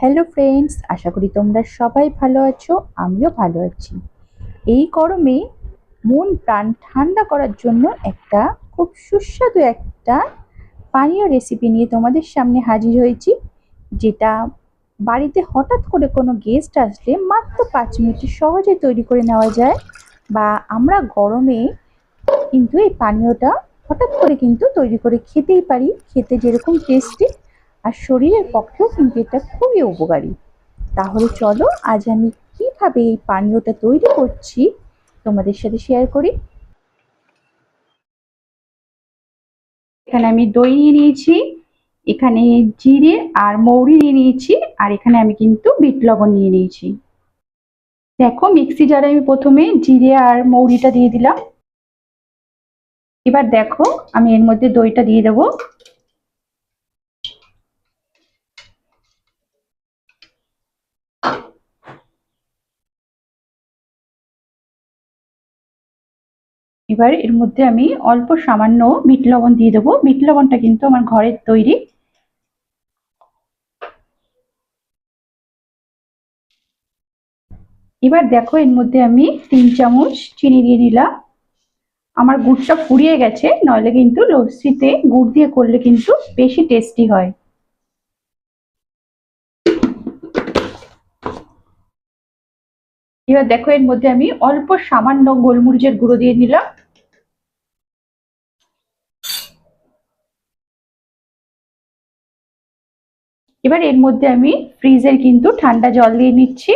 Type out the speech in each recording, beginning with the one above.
Hello friends আশা করি তোমরা সবাই ভালো আছো, আমিও ভালো আছি। এই গরমে মন প্রাণ ঠান্ডা করার জন্য একটা খুব সুস্বাদু একটা পানীয় রেসিপি নিয়ে তোমাদের সামনে হাজির হয়েছি, যেটা বাড়িতে হঠাৎ করে কোনো গেস্ট আসলে মাত্র পাঁচ মিনিটে সহজে তৈরি করে নেওয়া যায় বা আমরা গরমে কিন্তু এই পানীয়টা হঠাৎ করে কিন্তু তৈরি করে খেতেই পারি, খেতে যেরকম টেস্টি আর শরীরের পক্ষেও কিন্তু এটা খুবই উপকারী। তাহলে চলো, আজ আমি কীভাবে এই পানীয়টা তৈরি করছি তোমাদের সাথে শেয়ার করি। এখানে আমি দই নিয়ে নিয়েছি, এখানে জিরে আর মৌরি নিয়ে নিয়েছি, আর এখানে আমি কিন্তু বিট লবণ নিয়ে নিয়েছি। দেখো, মিক্সি জারে আমি প্রথমে জিরে আর মৌরিটা দিয়ে দিলাম। এবার দেখো, আমি এর মধ্যে দইটা দিয়ে দেবো। এবার এর মধ্যে আমি অল্প সামান্য বিট লবণ দিয়ে দেবো। বিট লবণটা কিন্তু আমার ঘরের তৈরি। এবার দেখো এর মধ্যে আমি তিন চামচ চিনি দিয়ে নিলাম আমার গুড়টা ফুরিয়ে গেছে, নইলে কিন্তু লস্যিতে গুড় দিয়ে করলে কিন্তু বেশি টেস্টি হয়। এবার দেখো, এর মধ্যে আমি অল্প সামান্য গোলমরিচের গুঁড়ো দিয়ে নিলাম। এবার এর মধ্যে আমি ফ্রিজের কিন্তু ঠান্ডা জল দিয়ে নিচ্ছি।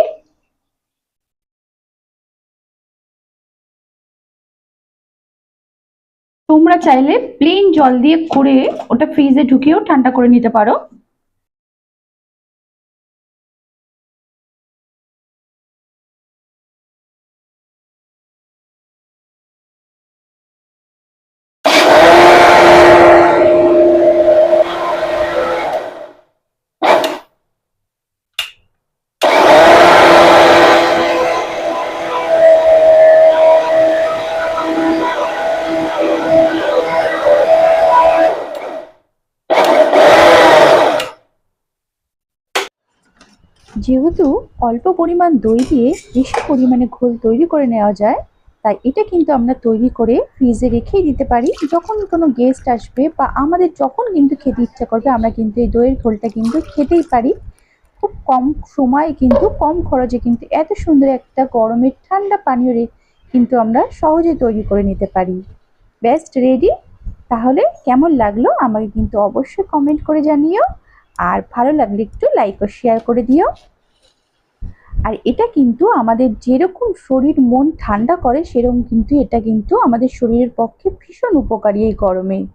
তোমরা চাইলে প্লেন জল দিয়ে করে ওটা ফ্রিজে ঢুকিয়েও ঠান্ডা করে নিতে পারো। যেহেতু অল্প পরিমাণ দই দিয়ে বেশি পরিমাণে ঘোল তৈরি করে নেওয়া যায়, তাই এটা কিন্তু আমরা তৈরি করে ফ্রিজে রেখেই দিতে পারি। যখন কোনো গেস্ট আসবে বা আমাদের যখন কিন্তু খেতে ইচ্ছা করবে, আমরা কিন্তু এই দইয়ের ঘোলটা কিন্তু খেতেই পারি। খুব কম সময়ে কিন্তু, কম খরচে কিন্তু এত সুন্দর একটা গরমের ঠান্ডা পানীয় কিন্তু আমরা সহজে তৈরি করে নিতে পারি। বেস্ট রেডি তাহলে কেমন লাগল আমাকে কিন্তু অবশ্যই কমেন্ট করে জানিও। আর ভালো লাগলে একটু লাইক ও শেয়ার করে দিও। আর এটা কিন্তু আমাদের যেরকম শরীর, মন ঠান্ডা করে, সেরকম কিন্তু এটা কিন্তু আমাদের শরীরের পক্ষে ভীষণ উপকারী এই গরমে।